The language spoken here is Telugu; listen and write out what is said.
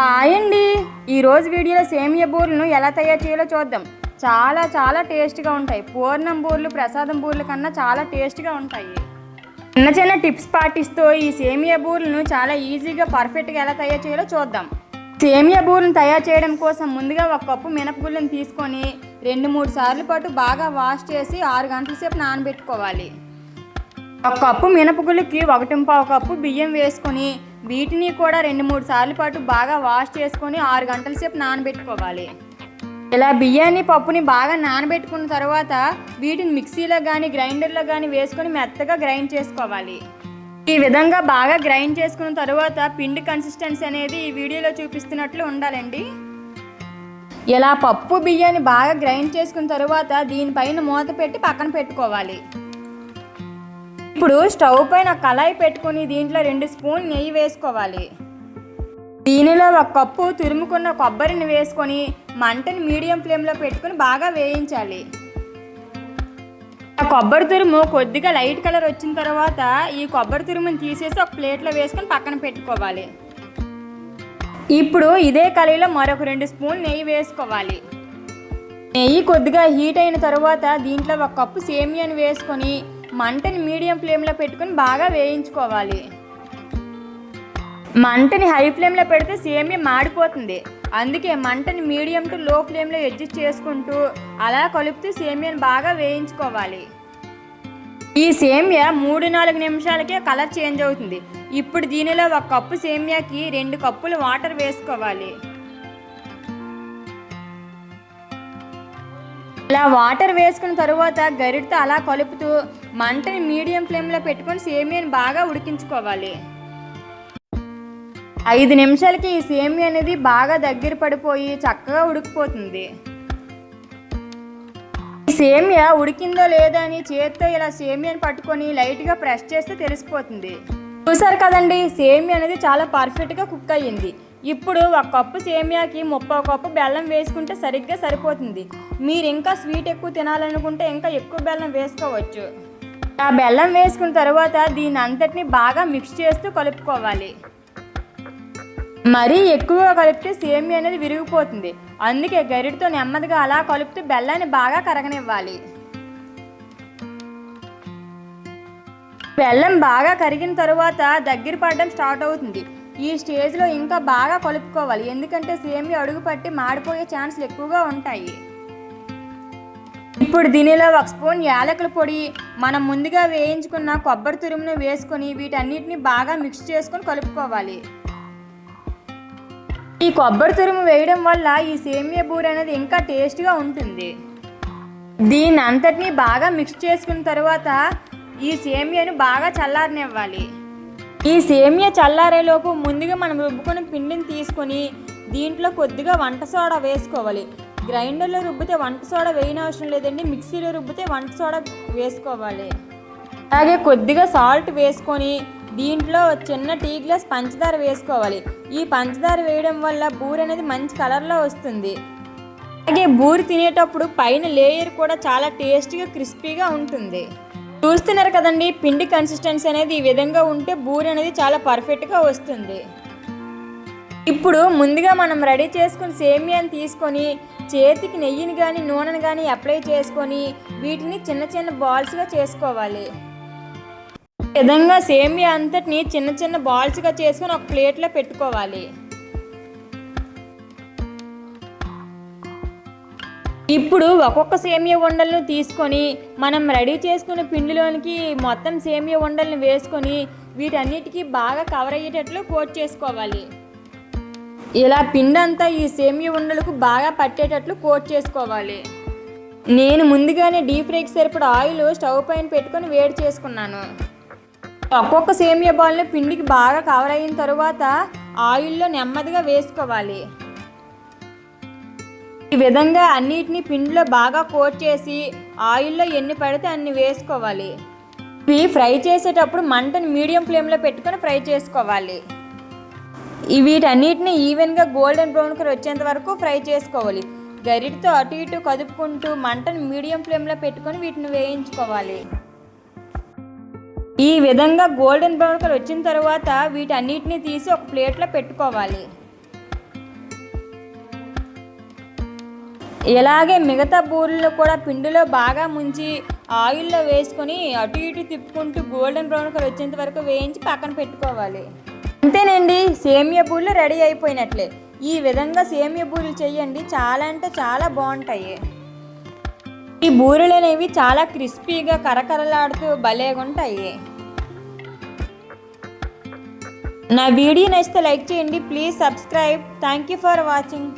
హాయ్ అండి ఈరోజు వీడియోలో సేమియా బూరెలను ఎలా తయారు చేయాలో చూద్దాం. చాలా చాలా టేస్ట్గా ఉంటాయి. పూర్ణం బూరెలు ప్రసాదం బూరెల కన్నా చాలా టేస్ట్గా ఉంటాయి. చిన్న చిన్న టిప్స్ పాటిస్తూ ఈ సేమియా బూరెలను చాలా ఈజీగా పర్ఫెక్ట్గా ఎలా తయారు చేయాలో చూద్దాం. సేమియా బూరెలను తయారు చేయడం కోసం ముందుగా ఒక కప్పు మినపగుళ్ళను తీసుకొని రెండు మూడు సార్లు పాటు బాగా వాష్ చేసి ఆరు గంటల సేపు నానబెట్టుకోవాలి. ఒక కప్పు మినపగుళ్ళకి ఒకటి కప్పు బియ్యం వేసుకొని వీటిని కూడా రెండు మూడు సార్లు పాటు బాగా వాష్ చేసుకొని ఆరు గంటల సేపు నానబెట్టుకోవాలి. ఇలా బియ్యాన్ని పప్పుని బాగా నానబెట్టుకున్న తర్వాత వీటిని మిక్సీలో కానీ గ్రైండర్లో కానీ వేసుకొని మెత్తగా గ్రైండ్ చేసుకోవాలి. ఈ విధంగా బాగా గ్రైండ్ చేసుకున్న తర్వాత పిండి కన్సిస్టెన్సీ అనేది ఈ వీడియోలో చూపిస్తున్నట్లు ఉండాలండి. ఇలా పప్పు బియ్యాన్ని బాగా గ్రైండ్ చేసుకున్న తర్వాత దీనిపైన మూత పెట్టి పక్కన పెట్టుకోవాలి. ఇప్పుడు స్టవ్ పైన కళాయి పెట్టుకొని దీంట్లో రెండు స్పూన్ నెయ్యి వేసుకోవాలి. దీనిలో ఒక కప్పు తురుముకున్న కొబ్బరిని వేసుకొని మంటని మీడియం ఫ్లేమ్లో పెట్టుకొని బాగా వేయించాలి. ఆ కొబ్బరి తురుము కొద్దిగా లైట్ కలర్ వచ్చిన తర్వాత ఈ కొబ్బరి తురుముని తీసేసి ఒక ప్లేట్లో వేసుకొని పక్కన పెట్టుకోవాలి. ఇప్పుడు ఇదే కళాయిలో మరొక రెండు స్పూన్ నెయ్యి వేసుకోవాలి. నెయ్యి కొద్దిగా హీట్ అయిన తర్వాత దీంట్లో ఒక కప్పు సేమియాని వేసుకొని మంటని మీడియం ఫ్లేమ్లో పెట్టుకొని బాగా వేయించుకోవాలి. మంటని హై ఫ్లేమ్లో పెడితే సేమియా మాడిపోతుంది. అందుకే మంటని మీడియం టు లో ఫ్లేమ్లో అడ్జస్ట్ చేసుకుంటూ అలా కలుపుతూ సేమియాను బాగా వేయించుకోవాలి. ఈ సేమియా మూడు నాలుగు నిమిషాలకే కలర్ చేంజ్ అవుతుంది. ఇప్పుడు దీనిలో ఒక కప్పు సేమియాకి రెండు కప్పులు వాటర్ వేసుకోవాలి. ఇలా వాటర్ వేసుకున్న తరువాత గరిటతో అలా కలుపుతూ మంటని మీడియం ఫ్లేమ్లో పెట్టుకొని సేమియాని బాగా ఉడికించుకోవాలి. ఐదు నిమిషాలకి ఈ సేమియా అనేది బాగా దగ్గర పడిపోయి చక్కగా ఉడికిపోతుంది. ఈ సేమియా ఉడికిందో లేదా అని చేత్తో ఇలా సేమియాని పట్టుకొని లైట్గా ప్రెస్ చేస్తే తెలిసిపోతుంది. చూసారు కదండి సేమియా అనేది చాలా పర్ఫెక్ట్గా కుక్ అయ్యింది. ఇప్పుడు ఒక కప్పు సేమియాకి ముప్పై కప్పు బెల్లం వేసుకుంటే సరిగ్గా సరిపోతుంది. మీరు ఇంకా స్వీట్ ఎక్కువ తినాలనుకుంటే ఇంకా ఎక్కువ బెల్లం వేసుకోవచ్చు. ఆ బెల్లం వేసుకున్న తర్వాత దీని అంతటిని బాగా మిక్స్ చేస్తూ కలుపుకోవాలి. మరీ ఎక్కువగా కలిపితే సేమియా అనేది విరిగిపోతుంది. అందుకే గరిటతో నెమ్మదిగా అలా కలుపుతూ బెల్లాన్ని బాగా కరగనివ్వాలి. బెల్లం బాగా కరిగిన తర్వాత దగ్గర పడడం స్టార్ట్ అవుతుంది. ఈ స్టేజ్లో ఇంకా బాగా కలుపుకోవాలి. ఎందుకంటే సేమియా అడుగు పట్టి మాడిపోయే ఛాన్సులు ఎక్కువగా ఉంటాయి. ఇప్పుడు దీనిలో ఒక స్పూన్ యాలకుల పొడి మనం ముందుగా వేయించుకున్న కొబ్బరి తురుమును వేసుకొని వీటన్నిటిని బాగా మిక్స్ చేసుకొని కలుపుకోవాలి. ఈ కొబ్బరి తురుము వేయడం వల్ల ఈ సేమియా బూరె అనేది ఇంకా టేస్ట్గా ఉంటుంది. దీని అంతటిని బాగా మిక్స్ చేసుకున్న తర్వాత ఈ సేమియాను బాగా చల్లారనివ్వాలి. ఈ సేమియా చల్లారేలోపు ముందుగా మనం రుబ్బుకొని పిండిని తీసుకొని దీంట్లో కొద్దిగా వంట సోడా వేసుకోవాలి. గ్రైండర్లో రుబ్బితే వంట సోడా వేయని అవసరం లేదండి. మిక్సీలో రుబ్బితే వంట సోడా వేసుకోవాలి. అలాగే కొద్దిగా సాల్ట్ వేసుకొని దీంట్లో చిన్న టీ గ్లాస్ పంచదార వేసుకోవాలి. ఈ పంచదార వేయడం వల్ల బూరె అనేది మంచి కలర్లో వస్తుంది. అలాగే బూరి తినేటప్పుడు పైన లేయర్ కూడా చాలా టేస్టీగా క్రిస్పీగా ఉంటుంది. చూస్తున్నారు కదండి పిండి కన్సిస్టెన్సీ అనేది ఈ విధంగా ఉంటే బూరి అనేది చాలా పర్ఫెక్ట్గా వస్తుంది. ఇప్పుడు ముందుగా మనం రెడీ చేసుకుని సేమియాని తీసుకొని చేతికి నెయ్యిని కానీ నూనెను కానీ అప్లై చేసుకొని వీటిని చిన్న చిన్న బాల్స్గా చేసుకోవాలి. విధంగా సేమియా అంతటిని చిన్న చిన్న బాల్స్గా చేసుకొని ఒక ప్లేట్లో పెట్టుకోవాలి. ఇప్పుడు ఒక్కొక్క సేమియా ఉండలను తీసుకొని మనం రెడీ చేసుకున్న పిండిలోనికి మొత్తం సేమియా ఉండలను వేసుకొని వీటన్నిటికీ బాగా కవర్ అయ్యేటట్లు కోట్ చేసుకోవాలి. ఇలా పిండంతా ఈ సేమియా ఉండలకు బాగా పట్టేటట్లు కోట్ చేసుకోవాలి. నేను ముందుగానే డీప్ ఫ్రైకి సరిపడా ఆయిల్ స్టవ్ పైన పెట్టుకొని వేడి చేసుకున్నాను. ఒక్కొక్క సేమియా బాల్ని పిండికి బాగా కవర్ అయిన తర్వాత ఆయిల్లో నెమ్మదిగా వేసుకోవాలి. ఈ విధంగా అన్నిటిని పిండిలో బాగా కోట్ చేసి ఆయిల్లో ఎన్ని పడితే అన్ని వేసుకోవాలి. ఇవి ఫ్రై చేసేటప్పుడు మంటను మీడియం ఫ్లేమ్లో పెట్టుకొని ఫ్రై చేసుకోవాలి. వీటన్నిటిని ఈవెన్గా గోల్డెన్ బ్రౌన్ కలర్ వచ్చేంత వరకు ఫ్రై చేసుకోవాలి. గరిటితో అటు ఇటు కదుపుకుంటూ మంటను మీడియం ఫ్లేమ్లో పెట్టుకొని వీటిని వేయించుకోవాలి. ఈ విధంగా గోల్డెన్ బ్రౌన్ కలర్ వచ్చిన తర్వాత వీటన్నిటిని తీసి ఒక ప్లేట్లో పెట్టుకోవాలి. ఇలాగే మిగతా బూరెలు కూడా పిండిలో బాగా ముంచి ఆయిల్లో వేసుకొని అటు ఇటు తిప్పుకుంటూ గోల్డెన్ బ్రౌన్ కలర్ వచ్చేంత వరకు వేయించి పక్కన పెట్టుకోవాలి. అంతేనండి. సేమియా పూలు రెడీ అయిపోయినట్లే. ఈ విధంగా సేమియా బూరెలు చేయండి. చాలా అంటే చాలా బాగుంటాయి. ఈ బూరెలు అనేవి చాలా క్రిస్పీగా కరకరలాడుతూ భలేగా ఉంటాయి. నా వీడియో నచ్చితే లైక్ చేయండి. Please subscribe. Thank you for watching.